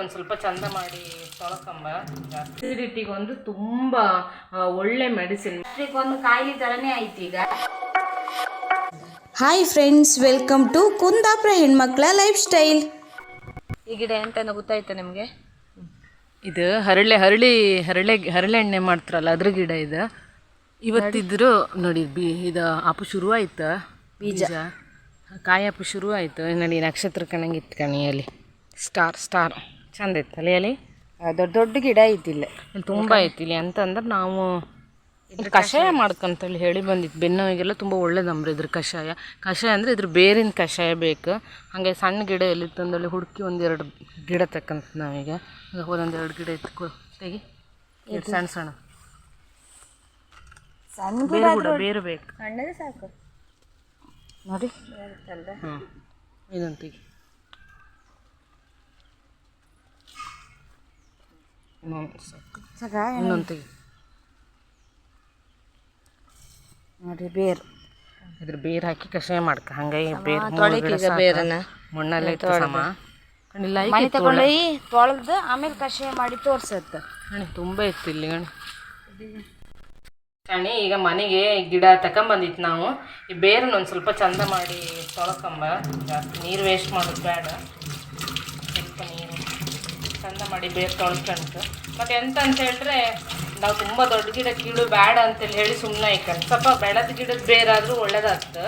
ಒಂದು ಸ್ವಲ್ಪ ಚಂದ ಮಾಡಿ ತೊಳ್ಕೊಂಬ. ಅಸಿಡಿಟಿಗೆ ಒಂದು ತುಂಬ ಒಳ್ಳೆ ಮೆಡಿಸಿನ್ ಒಂದು ಕಾಯಿಲೆ ತರನೇ ಆಯ್ತು ಈಗ. Hi friends welcome to Kundapura ಹೆಣ್ಮಕ್ಳ ಲೈಫ್ ಸ್ಟೈಲ್ ಈ ಗಿಡ ಎಂತ ಗೊತ್ತಾಯ್ತಾ ನಿಮಗೆ? ಇದು ಹರಳೆ ಹರಳಿ ಹರಳೆ ಎಣ್ಣೆ ಮಾಡ್ತಾರಲ್ಲ ಅದ್ರ ಗಿಡ ಇದು. ಇವತ್ತಿದ್ರು ನೋಡಿ ಬಿ ಇದು ಅಪು ಶುರು ಆಯ್ತು ಬೀಜ. ಕಾಯಪ್ಪು ಆಪು ಶುರು ಆಯ್ತು ನೋಡಿ ನಕ್ಷತ್ರ ಕಣಂಗೆ ಕಣಿಯಲ್ಲಿ ಸ್ಟಾರ್ ಸ್ಟಾರ್ ಚಂದ ಇತ್ತಲ್ಲ ತಲೆಯಲ್ಲಿ ದೊಡ್ಡ ದೊಡ್ಡ ಗಿಡ ಇದ್ದಿಲ್ಲ. ಇಲ್ಲಿ ತುಂಬ ಐತಿ ಇಲ್ಲಿ ಅಂತಂದ್ರೆ ನಾವು ಇದ್ರ ಕಷಾಯ. ಮಾಡ್ಕೊಂತೇಳಿ ಹೇಳಿ ಬಂದಿತ್ತು ಬೆನ್ನೋವಿಗೆಲ್ಲ ತುಂಬ ಒಳ್ಳೇದಂಬ್ರಿ ಇದ್ರ ಕಷಾಯ. ಕಷಾಯ ಅಂದರೆ ಇದ್ರ ಬೇರಿನ ಕಷಾಯ ಬೇಕು. ಹಾಗೆ ಸಣ್ಣ ಗಿಡ ಎಲ್ಲಿ ತಂದಲ್ಲಿ ಹುಡುಕಿ ಒಂದೆರಡು ಗಿಡ ತಕ್ಕಂತ ನಾವೀಗ. ಒಂದೊಂದೆರಡು ಗಿಡ ಇತ್ತು ತೆಗಿ. ಸಣ್ಣ ಸಣ್ಣ. ಬೇರು ಬೇರೆ ಬೇಕು. ಸಣ್ಣದೇ ಸಾಕು. ನೋಡಿ. ಹ್ಞೂ ಇದೊಂದು ತೆಗಿ. ಇನ್ನೊಂದು ಸಾಕು. ಸಾಕ ಇನ್ನೊಂದು ತೆಗಿ. ನೋಡಿ ಬೇರು. ಇದ್ರ ಬೇರು ಹಾಕಿ ಕಷಾಯ ಮಾಡ್ಕ. ಹಂಗಾಗಿ ಬೇರು ಬೇರನ್ನ. ಮಣ್ಣಲ್ಲೇ ಸಮ. ಮನೆ ತಗೊಂಡೋಗಿ ತೊಳೆದು ಆಮೇಲೆ ಕಷಾಯ ಮಾಡಿ ತೋರ್ಸತ್ತ ಗಣಿ ತುಂಬ ಇತ್ತು ಇಲ್ಲಿ ಗಣಿ ಕಣಿ ಈಗ ಮನೆಗೆ ಗಿಡ ತಕೊಂಬಂದಿತ್ತು ನಾವು. ಈ ಬೇರನ್ನ ಒಂದು ಸ್ವಲ್ಪ ಚಂದ ಮಾಡಿ ತೊಳ್ಕೊಂಬ. ಜಾಸ್ತಿ ನೀರು ವೇಸ್ಟ್ ಮಾಡೋದು ಬೇಡ. ಚಂದ ಮಾಡಿ ಬೇರು ತೊಳ್ಕೊಂಡು ಮತ್ತೆ ಎಂತ ಅಂತ ಹೇಳಿದ್ರೆ, ನಾವು ತುಂಬ ದೊಡ್ಡ ಗಿಡ ಕೀಳು ಬೇಡ ಅಂತೇಳಿ ಹೇಳಿ ಸುಮ್ಮನೆ ಇಕ್ಕಂಡು ಸ್ವಲ್ಪ ಬೆಳೆದ ಗಿಡದ ಬೇರಾದರೂ ಒಳ್ಳೇದಾಗ್ತು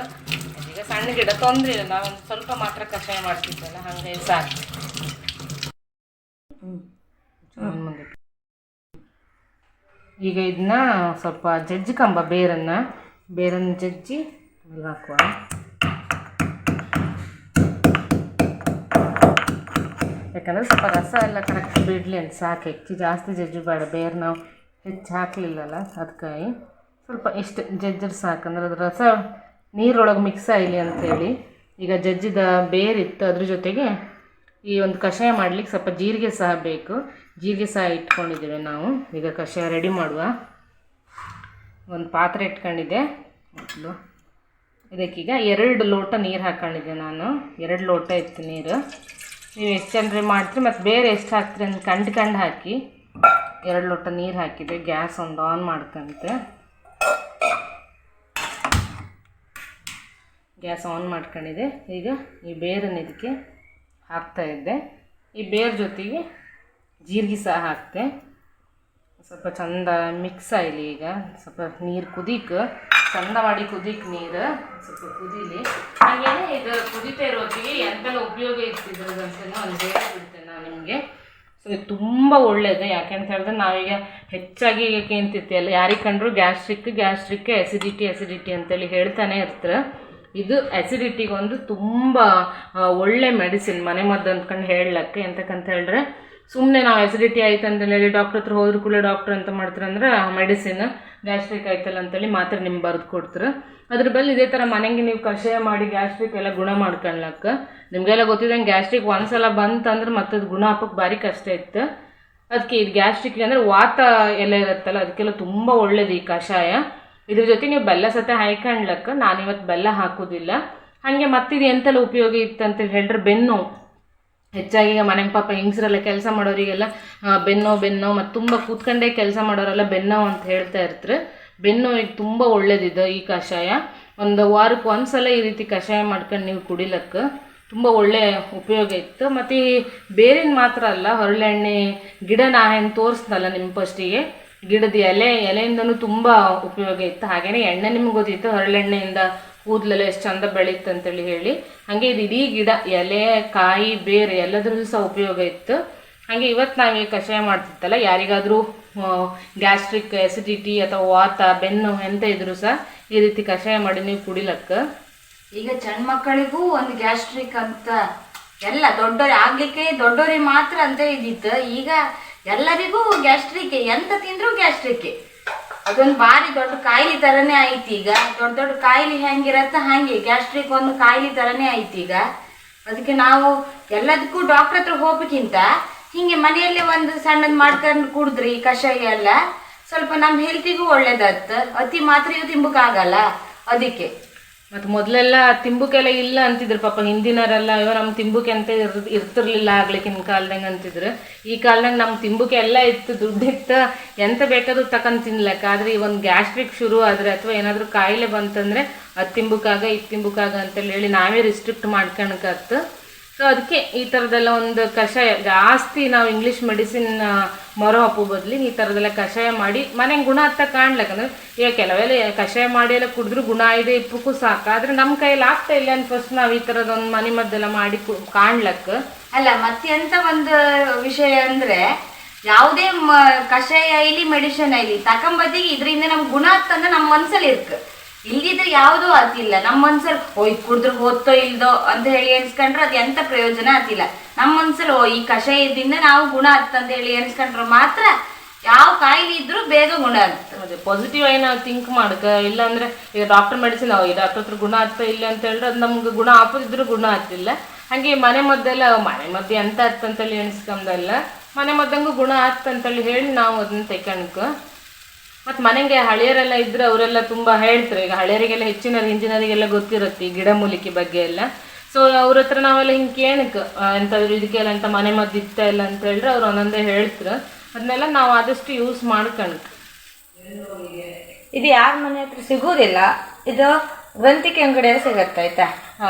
ಈಗ ಸಣ್ಣ ಗಿಡ ತೊಂದರೆ ಇಲ್ಲ, ನಾವು ಸ್ವಲ್ಪ ಮಾತ್ರ ಕಷಾಯ ಮಾಡ್ತಿದ್ದಲ್ಲ ಹಾಗೆ ಸಾಕು. ಈಗ ಇದನ್ನ ಸ್ವಲ್ಪ ಜಜ್ಜಿಕಂಬ, ಬೇರನ್ನು. ಬೇರನ್ನು ಜಜ್ಜಿ ಹಾಕುವ. ಯಾಕಂದರೆ ಸ್ವಲ್ಪ ರಸ ಎಲ್ಲ ಕರೆಕ್ಟ್ ಬಿಡಲಿ ಅಂತ ಸಾಕು. ಹೆಚ್ಚು ಜಾಸ್ತಿ ಜಜ್ಜು ಬೇಡ. ಬೇರೆ ನಾವು ಹೆಚ್ಚು ಹಾಕಲಿಲ್ಲಲ್ಲ ಅದಕ್ಕಾಗಿ ಸ್ವಲ್ಪ ಇಷ್ಟು ಜಜ್ಜರ್ ಸಾಕಂದ್ರೆ ಅದು ರಸ ನೀರೊಳಗೆ ಮಿಕ್ಸ್ ಆಗಲಿ ಅಂಥೇಳಿ ಈಗ ಜಜ್ಜಿದ ಬೇರಿತ್ತು ಅದ್ರ ಜೊತೆಗೆ ಈ ಒಂದು ಕಷಾಯ ಮಾಡ್ಲಿಕ್ಕೆ ಸ್ವಲ್ಪ ಜೀರಿಗೆ ಸಹ ಬೇಕು. ಜೀರಿಗೆ ಸಹ ಇಟ್ಕೊಂಡಿದ್ದೇವೆ ನಾವು. ಈಗ ಕಷಾಯ ರೆಡಿ ಮಾಡುವ. ಒಂದು ಪಾತ್ರೆ ಇಟ್ಕೊಂಡಿದ್ದೆ. ಮೊದಲು ಇದಕ್ಕೀಗ ಎರಡು ಲೋಟ ನೀರು ಹಾಕ್ಕೊಂಡಿದ್ದೆ ನಾನು. ಎರಡು ಲೋಟ ಇತ್ತು ನೀರು. ನೀವು ಎಷ್ಟು ಜನರಿಗೆ ಮಾಡ್ತೀರಿ ಮತ್ತು ಬೇರೆ ಎಷ್ಟು ಹಾಕ್ತೀರಿ ಅಂತ ಕಂಡು ಕಂಡು ಹಾಕಿ, ಎರಡು ಲೋಟ ನೀರು ಹಾಕಿದೆ ಗ್ಯಾಸ್ ಒಂದು ಆನ್ ಮಾಡ್ಕಂತೆ ಗ್ಯಾಸ್ ಆನ್ ಮಾಡ್ಕೊಂಡಿದೆ. ಈಗ ಈ ಬೇರನ್ನು ಇದಕ್ಕೆ ಹಾಕ್ತಾ ಇದ್ದೆ. ಈ ಬೇರ್ ಜೊತೆಗೆ ಜೀರಿಗೆ ಸಹ ಹಾಕ್ತೆ. ಸ್ವಲ್ಪ ಚಂದ ಮಿಕ್ಸ್ ಆಗಲಿ ಈಗ. ಸ್ವಲ್ಪ ನೀರು ಕುದೀಕ್ ಚಂದ ಮಾಡಿ ಕುದಿಕ್ ನೀರು. ಸ್ವಲ್ಪ ಕುದೀಲಿ. ಹಾಗೇನೆ ಇದು ಕುದೀತಾ ಇರೋದಿಗೆ ಎಂತೆಲ್ಲ ಉಪಯೋಗ ಇರ್ತಿದ್ರದ್ದು ಅಂತ ಒಂದು ಹೇಳ್ಬಿಡ್ತೇನೆ ನಾನು ನಿಮಗೆ. ಸೊ ಇದು ತುಂಬ ಒಳ್ಳೆಯದು ಯಾಕೆಂತ ಹೇಳಿದ್ರೆ ನಾವೀಗ ಹೆಚ್ಚಾಗಿ ಈಗ ಕೇಂತಿರ್ತೀವಲ್ಲ ಯಾರಿಗೆ ಕಂಡ್ರು ಗ್ಯಾಸ್ಟ್ರಿಕ್ ಗ್ಯಾಸ್ಟ್ರಿಕ್ ಎಸಿಡಿಟಿ ಎಸಿಡಿಟಿ ಅಂತೇಳಿ ಹೇಳ್ತಾನೆ ಇರ್ತಾರೆ. ಇದು ಅಸಿಡಿಟಿಗೆ ಒಂದು ತುಂಬ ಒಳ್ಳೆ ಮೆಡಿಸಿನ್ ಮನೆ ಮದ್ದು ಅಂದ್ಕೊಂಡು ಹೇಳಕ್ಕೆ ಎಂತಕ್ಕಂತ ಹೇಳಿದ್ರೆ ಸುಮ್ಮನೆ ನಾವು ಎಸಿಡಿಟಿ ಆಯ್ತು ಅಂತ ಹೇಳಿ ಡಾಕ್ಟರ್ ಹತ್ರ ಹೋದ್ರು ಕೂಡ ಡಾಕ್ಟರ್ ಅಂತ ಮಾಡ್ತಾರೆ ಅಂದ್ರೆ ಮೆಡಿಸಿನ್ ಗ್ಯಾಸ್ಟ್ರಿಕ್ ಆಯ್ತಲ್ಲ ಅಂತೇಳಿ ಮಾತ್ರ ನಿಮ್ಗೆ ಬರೆದು ಕೊಡ್ತಾರೆ. ಅದ್ರ ಬಲ್ಲಿ ಇದೇ ಥರ ಮನೆಗೆ ನೀವು ಕಷಾಯ ಮಾಡಿ ಗ್ಯಾಸ್ಟ್ರಿಕ್ ಎಲ್ಲ ಗುಣ ಮಾಡ್ಕೊಳ್ಳಕ್ಕ ನಿಮಗೆಲ್ಲ ಗೊತ್ತಿದ್ದಂಗೆ ಗ್ಯಾಸ್ಟ್ರಿಕ್ ಒಂದ್ಸಲ ಬಂತಂದ್ರೆ ಮತ್ತದು ಗುಣ ಹಾಕೋಕೆ ಭಾರಿ ಕಷ್ಟ ಇತ್ತು. ಅದಕ್ಕೆ ಇದು ಗ್ಯಾಸ್ಟ್ರಿಕ್ ಅಂದರೆ ವಾತ ಎಲ್ಲ ಇರುತ್ತಲ್ಲ ಅದಕ್ಕೆಲ್ಲ ತುಂಬ ಒಳ್ಳೇದು ಈ ಕಷಾಯ. ಇದ್ರ ಜೊತೆ ನೀವು ಬೆಲ್ಲ ಸತೆ ಹಾಯ್ಕೊಂಡ್ಲಕ್ಕ ನಾನಿವತ್ತು ಬೆಲ್ಲ ಹಾಕೋದಿಲ್ಲ. ಹಾಗೆ ಮತ್ತಿದು ಎಂತೆಲ್ಲ ಉಪಯೋಗ ಇತ್ತು ಅಂತ ಹೇಳಿದ್ರೆ ಬೆನ್ನು. ಹೆಚ್ಚಾಗಿ ಈಗ ಮನೆಗೆ ಪಾಪ ಹೆಂಗಸರೆಲ್ಲ ಕೆಲಸ ಮಾಡೋರಿಗೆಲ್ಲ ಬೆನ್ನೋ ಬೆನ್ನೋ ಮತ್ತು ತುಂಬ ಕೂತ್ಕೊಂಡೇ ಕೆಲಸ ಮಾಡೋರೆಲ್ಲ ಬೆನ್ನೋ ಅಂತ ಹೇಳ್ತಾ ಇರ್ತಾರೆ. ಬೆನ್ನು ಈಗ ತುಂಬ ಒಳ್ಳೇದಿದೆ ಈ ಕಷಾಯ. ಒಂದು ವಾರಕ್ಕೆ ಒಂದ್ಸಲ ಈ ರೀತಿ ಕಷಾಯ ಮಾಡ್ಕೊಂಡು ನೀವು ಕುಡಿಲಕ್ಕೆ ತುಂಬ ಒಳ್ಳೆ ಉಪಯೋಗ ಇತ್ತು. ಮತ್ತು ಈ ಬೇರಿನ ಮಾತ್ರ ಅಲ್ಲ ಹರಳೆಣ್ಣೆ ಗಿಡ ನಾ ಹೆಂಗೆ ತೋರಿಸ್ನಲ್ಲ ನಿಮ್ಮ ಫಸ್ಟಿಗೆ ಗಿಡದ ಎಲೆ, ಎಲೆಯಿಂದನೂ ತುಂಬ ಉಪಯೋಗ ಇತ್ತು. ಹಾಗೆಯೇ ಎಣ್ಣೆ ನಿಮ್ಗೆ ಗೊತ್ತಿತ್ತು ಹರಳೆಣ್ಣೆಯಿಂದ ಕೂದಲೆಲ್ಲ ಎಷ್ಟು ಚಂದ ಬೆಳೀತು ಅಂತೇಳಿ ಹೇಳಿ. ಹಾಗೆ ಇದು ಇಡೀ ಗಿಡ, ಎಲೆ, ಕಾಯಿ, ಬೇರೆ ಎಲ್ಲದ್ರಲ್ಲೂ ಸಹ ಉಪಯೋಗ ಇತ್ತು. ಹಾಗೆ ಇವತ್ತು ನಾವೀಗ ಕಷಾಯ ಮಾಡ್ತಿತ್ತಲ್ಲ, ಯಾರಿಗಾದರೂ ಗ್ಯಾಸ್ಟ್ರಿಕ್ ಎಸಿಡಿಟಿ ಅಥವಾ ವಾತ, ಬೆನ್ನು ಎಂತ ಇದ್ರೂ ಸಹ ಈ ರೀತಿ ಕಷಾಯ ಮಾಡಿ ನೀವು ಕುಡಿಲಕ್ಕ. ಈಗ ಸಣ್ಣ ಮಕ್ಕಳಿಗೂ ಒಂದು ಗ್ಯಾಸ್ಟ್ರಿಕ್ ಅಂತ, ಎಲ್ಲ ದೊಡ್ಡವ್ರು ಆಗ್ಲಿಕ್ಕೆ ದೊಡ್ಡವ್ರಿಗೆ ಮಾತ್ರ ಅಂತ ಇದ್ದಿತ್ತು ಈಗ ಎಲ್ಲರಿಗೂ ಗ್ಯಾಸ್ಟ್ರಿಕ್ ಎಂತ ತಿಂದ್ರೂ ಗ್ಯಾಸ್ಟ್ರಿಕ್ ಅದೊಂದು ಭಾರಿ ದೊಡ್ಡ ಕಾಯಿಲೆ ತರನೇ ಆಯ್ತು ಈಗ. ದೊಡ್ಡ ದೊಡ್ಡ ಕಾಯಿಲೆ ಹೆಂಗಿರತ್ತ ಹಂಗೆ, ಗ್ಯಾಸ್ಟ್ರಿಕ್ ಒಂದು ಕಾಯಿಲೆ ತರನೇ ಆಯ್ತು ಈಗ. ಅದಕ್ಕೆ ನಾವು ಎಲ್ಲದಕ್ಕೂ ಡಾಕ್ಟರ್ ಹತ್ರ ಹೋಗ್ಬೇಕಿಂತ, ಹಿಂಗೆ ಮನೆಯಲ್ಲೇ ಒಂದು ಸಣ್ಣದ್ ಮಾಡ್ಕೊಂಡು ಕುಡಿದ್ರಿ ಕಷಾಯ ಎಲ್ಲ, ಸ್ವಲ್ಪ ನಮ್ಮ ಹೆಲ್ತಿಗೂ ಒಳ್ಳೇದತ್ತ ಅತಿ ಮಾತ್ರೆಯೂ ತಿಂಬಕ್ಕಾಗಲ್ಲ ಅದಕ್ಕೆ. ಮತ್ತು ಮೊದಲೆಲ್ಲ ತಿಂಬುಕೆಲ್ಲ ಇಲ್ಲ ಅಂತಿದ್ರು ಪಾಪ ಹಿಂದಿನವರೆಲ್ಲ, ಅಯ್ಯೋ ನಮ್ಮ ತಿಂಬುಕೆ ಅಂತ ಇರ್, ಇರ್ತಿರ್ಲಿಲ್ಲ ಆಗ್ಲಿಕ್ಕಿನ ಕಾಲ್ದಂಗೆ ಅಂತಿದ್ರು. ಈ ಕಾಲ್ದಂಗೆ ನಮ್ಮ ತಿಂಬುಕೆ ಎಲ್ಲ ಇತ್ತು ದುಡ್ಡಿತ್ತು ಎಂತ ಬೇಕಾದ್ರೂ ತಕೊಂಡ್ ತಿನ್ಲಕ್ಕ. ಆದ್ರೆ ಈ ಒಂದು ಗ್ಯಾಸ್ಟ್ರಿಕ್ ಶುರು ಆದರೆ ಅಥವಾ ಏನಾದರೂ ಕಾಯಿಲೆ ಬಂತಂದ್ರೆ ಅದು ತಿಂಬುಕಾಗ, ಇದು ತಿಂಬುಕಾಗ ಅಂತೇಳಿ ಹೇಳಿ ನಾವೇ ರಿಸ್ಟ್ರಿಕ್ಟ್ ಮಾಡ್ಕೊಳಕತ್ತು ಸೊ ಅದಕ್ಕೆ ಈ ಥರದೆಲ್ಲ ಒಂದು ಕಷಾಯ ಜಾಸ್ತಿ ನಾವು ಇಂಗ್ಲೀಷ್ ಮೆಡಿಸಿನ್ ಮೊರ ಹಾಪು ಬದಲಿ ಈ ಥರದೆಲ್ಲ ಕಷಾಯ ಮಾಡಿ, ಮನೆಗೆ ಗುಣ ಹತ್ತ ಕಾಣ್ಲಕ್ಕಂದ್ರೆ, ಈಗ ಕೆಲವೆಲ್ಲ ಕಷಾಯ ಮಾಡಿ ಎಲ್ಲ ಕುಡಿದ್ರೂ ಗುಣ ಇದೆ, ಇಪ್ಪಕ್ಕೂ ಸಾಕು. ಆದರೆ ನಮ್ಮ ಕೈಯಲ್ಲಿ ಆಗ್ತಾ ಇಲ್ಲ ಅಂತ ಫಸ್ಟ್ ನಾವು ಈ ಥರದೊಂದು ಮನೆ ಮದ್ದೆಲ್ಲ ಮಾಡಿ ಕಾಣ್ಲಕ್ಕ. ಅಲ್ಲ ಮತ್ತೆ ಎಂತ ಒಂದು ವಿಷಯ ಅಂದ್ರೆ, ಯಾವುದೇ ಕಷಾಯ ಇಲ್ಲಿ ಮೆಡಿಸಿನ್ ಇಲ್ಲಿ ತಕೊಂಬದಿಗೆ ಇದರಿಂದ ನಮ್ಗೆ ಗುಣ ಅಂತಂದ್ರೆ ನಮ್ಮ ಮನಸ್ಸಲ್ಲಿ ಇರ್ಕ. ಇಲ್ದಿದ್ರೆ ಯಾವುದೂ ಆತಿಲ್ಲ ನಮ್ಮ ಮನ್ಸಲ್ಲಿ ಓ ಇದು ಕುಡಿದ್ರೆ ಹೋಗ್ತೋ ಇಲ್ದೋ ಅಂತ ಹೇಳಿ ಎನ್ಸ್ಕೊಂಡ್ರೆ ಅದು ಎಂತ ಪ್ರಯೋಜನ ಆತಿಲ್ಲ ನಮ್ಮ ಮನ್ಸಲ್ಲಿ ಓ ಈ ಕಷಾಯದಿಂದ ನಾವು ಗುಣ ಅಂತ ಹೇಳಿ ಎನ್ಸ್ಕೊಂಡ್ರೆ ಮಾತ್ರ ಯಾವ ಕಾಯಿಲೆ ಇದ್ರೂ ಬೇಗ ಗುಣ ಆಗುತ್ತೆ ಅದೇ ಪಾಸಿಟಿವ್ ಆಗಿ ನಾವು ಥಿಂಕ್ ಮಾಡಕ, ಇಲ್ಲಾಂದ್ರೆ ಈಗ ಡಾಕ್ಟರ್ ಮೆಡಿಸಿನ್ ಈ ಡಾಕ್ಟರ್ ಹತ್ರ ಗುಣ ಆಗ್ತಾ ಇಲ್ಲ ಅಂತ ಹೇಳಿದ್ರೆ ಅದು ನಮ್ಗೆ ಗುಣ ಆಪದಿದ್ರು ಗುಣ ಆಗ್ತಿಲ್ಲ. ಹಾಗೆ ಮನೆ ಮದ್ದೆಲ್ಲ ಮನೆ ಮದ್ದು ಎಂತ ಆಗ್ತಂತೇಳಿ ಎಣಿಸ್ಕೊಂಡಲ್ಲ ಮನೆ ಮದ್ದಂಗೂ ಗುಣ ಆಗ್ತಂತೇಳಿ ಹೇಳಿ ನಾವು ಅದನ್ನ ತೆಕಣ್ಕ ಮತ್ತು ಮನೆಗೆ ಹಳೆಯರೆಲ್ಲ ಇದ್ರೆ ಅವರೆಲ್ಲ ತುಂಬ ಹೇಳ್ತಾರೆ ಈಗ ಹಳೆಯರಿಗೆಲ್ಲ ಹೆಚ್ಚಿನ ಇಂಜಿನಿಯರಿಗೆಲ್ಲ ಗೊತ್ತಿರುತ್ತೆ ಈ ಗಿಡಮೂಲಿಕೆ ಬಗ್ಗೆ ಎಲ್ಲ. ಸೊ ಅವ್ರ ಹತ್ರ ನಾವೆಲ್ಲ ಹಿಂಗೆ ಕೇಳಕ್ಕೆ ಎಂಥದ್ರು ಇದಕ್ಕೆಲ್ಲ ಎಂತ ಮನೆ ಮದ್ದು ಇತ್ತ ಇಲ್ಲ ಅಂತ ಹೇಳಿದ್ರೆ ಅವ್ರು ಒಂದೊಂದೇ ಹೇಳ್ತಾರೆ. ಅದನ್ನೆಲ್ಲ ನಾವು ಆದಷ್ಟು ಯೂಸ್ ಮಾಡ್ಕಣಕ್. ಇದು ಯಾರ ಮನೆ ಹತ್ರ ಸಿಗುವುದಿಲ್ಲ ಇದು ಗ್ರಂಥಿಕೆ ಅಂಗಡಿಯಲ್ಲಿ ಸಿಗತ್ತೆ ಆಯ್ತಾ? ಆ,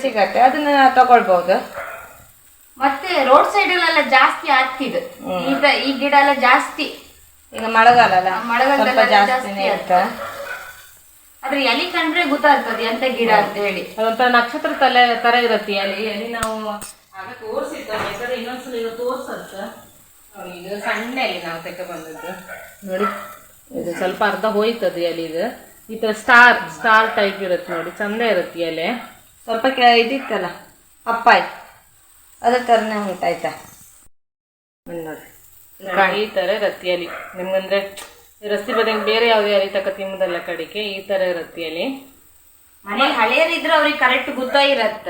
ಸಿಗತ್ತೆ. ಅದನ್ನ ತಗೊಳ್ಬಹುದು ಮತ್ತೆ ರೋಡ್ ಸೈಡ್ ಅಲ್ಲೆಲ್ಲ ಜಾಸ್ತಿ ಆಗ್ತಿದೆ. ಈಗ ಈ ಗಿಡ ಎಲ್ಲ ಜಾಸ್ತಿ. ಈಗ ಮಳೆಗಾಲ ಅಲ್ಲ ಜಾಸ್ತಿ ಜಾಸ್ತಿನೇ ಇರುತ್ತೆ. ಆದ್ರೆ ಎಲಿ ಕಂಡ್ರೆ ಗೊತ್ತಾಗ್ತದೆ ಎಂತ ಗಿಡ ಅಂತ ಹೇಳಿ. ಅದೊಂಥರ ನಕ್ಷತ್ರ ತಲೆ ತರ ಇರತ್ತೆ ಎಲಿ. ಎಲಿ ನಾವು ಆಗ ತೋರ್ಸಿತ್ತು ಬೇಕಾದ್ರೆ ಇನ್ನೊಂದ್ಸಲ ಇದು ತೋರ್ಸತ್ತ ನೋಡಿ ಇದು ಸಣ್ಣ ಎಲಿ ನಾವು ತೆಕ್ಕ ಬಂದದ್ದು. ನೋಡಿ ಇದು ಸ್ವಲ್ಪ ಅರ್ಧ ಹೋಯ್ತದೆ ಎಲಿ ಇದು. ಈ ತರ ಸ್ಟಾರ್ ಸ್ಟಾರ್ ಟೈಪ್ ಇರುತ್ತೆ ನೋಡಿ. ಚಂದ ಇರುತ್ತೆ ಎಲೆ. ಸ್ವಲ್ಪ ಕೆ- ಇದಿತ್ತಲ್ಲ ಅಪ್ಪಾಯ್. ಅದ್ರ ತರನೇ ಉಂಟಾಯ್ತಾ ನೋಡಿ. ಈ ತರ ರತಿಯಲ್ಲಿ ನಿಮ್ಗಂದ್ರೆ ರಸ್ತೆ ಬದಿಗೆ ಬೇರೆ ಯಾವ್ದು ಯಾರು ತಕ್ಕ ತಿಮ್ಮದಲ್ಲ ಕಡಿಕೆ ಈ ತರ ರತಿಯಲ್ಲಿ ಮನೆ ಹಳೆಯರಿದ್ರೆ ಅವ್ರಿಗೆ ಕರೆಕ್ಟ್ ಗೊತ್ತಾಗಿರತ್ತ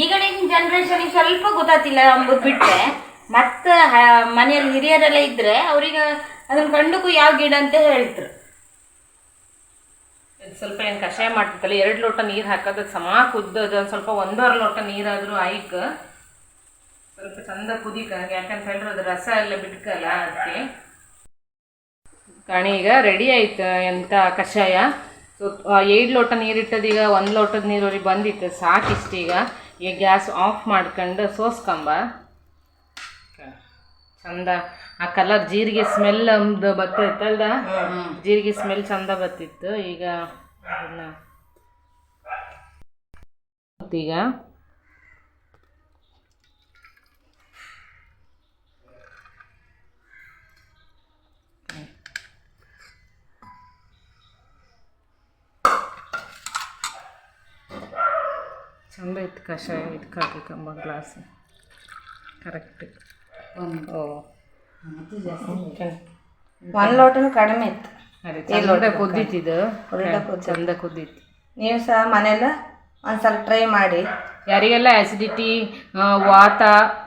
ಈಗಿನ ಜನರೇಷನ್ ಸ್ವಲ್ಪ ಗೊತ್ತಾತಿಲ್ಲ ಅಂಬುದ್ ಬಿಟ್ರೆ. ಮತ್ತ ಮನೆಯಲ್ಲಿ ಹಿರಿಯರೆಲ್ಲ ಇದ್ರೆ ಅವ್ರಿಗೆ ಅದನ್ನ ಕಂಡಕ್ಕೂ ಯಾವ ಗಿಡ ಅಂತ ಹೇಳ್ತರು. ಸ್ವಲ್ಪ ಏನು ಕಷಾಯ ಮಾಡ್ತಿತ್ತಲ್ಲ ಎರಡು ಲೋಟ ನೀರು ಹಾಕೋದು ಸಮ ಕುದ್ದದ ಒಂದ್ ಸ್ವಲ್ಪ ಒಂದೂವರೆ ಲೋಟ ನೀರಾದರೂ ಆಯ್ಕ. ಸ್ವಲ್ಪ ಚಂದ ಕುದಿಕ ಯಾಕಂತ ಹೇಳಿದ್ರೆ ಅದು ರಸ ಎಲ್ಲ ಬಿಟ್ಕಲ್ಲ ಅದಕ್ಕೆ. ಕಾಣಿ ಈಗ ರೆಡಿ ಆಯ್ತು ಎಂಥ ಕಷಾಯ. ಸೊ ಏಳು ಲೋಟ ನೀರಿಟ್ಟದು ಈಗ ಒಂದು ಲೋಟದ ನೀರವ್ರಿಗೆ ಬಂದಿತ್ತು ಸಾಕಿಷ್ಟು ಈಗ. ಈಗ ಗ್ಯಾಸ್ ಆಫ್ ಮಾಡ್ಕೊಂಡು ಸೋಸ್ಕೊಂಬ. ಚಂದ. ಆ ಕಲರ್ ಜೀರಿಗೆ ಸ್ಮೆಲ್ ಒಂದು ಬರ್ತೈತಲ್ದ? ಜೀರಿಗೆ ಸ್ಮೆಲ್ ಚಂದ ಬರ್ತಿತ್ತು ಈಗ ಅದನ್ನ ಈಗ ಚಂದ ಇತ್ತು ಕಷಾಯ ಇದಕ್ಕೆ ಹಾಕಿಕೊಂಬ ಗ್ಲಾಸ್ ಕರೆಕ್ಟ್ ಓ. ಒಂದು ಲೋಟನು ಕಡಿಮೆ ಇತ್ತು. ಅದೇ ಚಂದ ಕುದ್ದೀತಿದ್ದು ಒಳ್ಳೆ ಕುದ್ದಿತ್ತು. ಚಂದ ಕುದ್ದೀತು ನೀವು ಸಹ ಮನೆಯಲ್ಲ ಸ್ವಲ್ಪ ಟ್ರೈ ಮಾಡಿ. ಯಾರಿಗೆಲ್ಲ ಆ್ಯಸಿಡಿಟಿ ವಾತ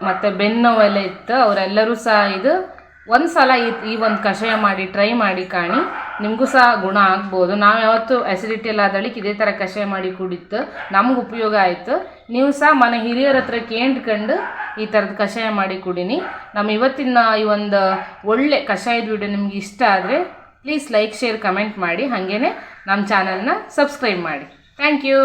ಮತ್ತು ಬೆನ್ನೋವು ಇತ್ತು ಅವರೆಲ್ಲರೂ ಸಹ ಇದು ಒಂದು ಸಲ ಈ ಒಂದು ಕಷಾಯ ಮಾಡಿ ಟ್ರೈ ಮಾಡಿ ಕಾಣಿ. ನಿಮಗೂ ಸಹ ಗುಣ ಆಗ್ಬೋದು. ನಾವು ಯಾವತ್ತು ಆ್ಯಸಿಡಿಟಿ ಎಲ್ಲ ಆದಳಿಕ್ ಇದೇ ಥರ ಕಷಾಯ ಮಾಡಿ ಕುಡಿತ್ತು ನಮ್ಗೆ ಉಪಯೋಗ ಆಯಿತು. ನೀವು ಸಹ ಮನೆ ಹಿರಿಯರ ಹತ್ರ ಕೇಳ್ಕೊಂಡು ಈ ಥರದ ಕಷಾಯ ಮಾಡಿ ಕುಡೀನಿ. ನಮ್ಮ ಇವತ್ತಿನ ಈ ಒಂದು ಒಳ್ಳೆ ಕಷಾಯದ ವಿಡಿಯೋ ನಿಮ್ಗೆ ಇಷ್ಟ ಆದರೆ ಪ್ಲೀಸ್ ಲೈಕ್ ಶೇರ್ ಕಮೆಂಟ್ ಮಾಡಿ. ಹಾಗೇ ನಮ್ಮ ಚಾನಲ್ನ ಸಬ್ಸ್ಕ್ರೈಬ್ ಮಾಡಿ. Thank you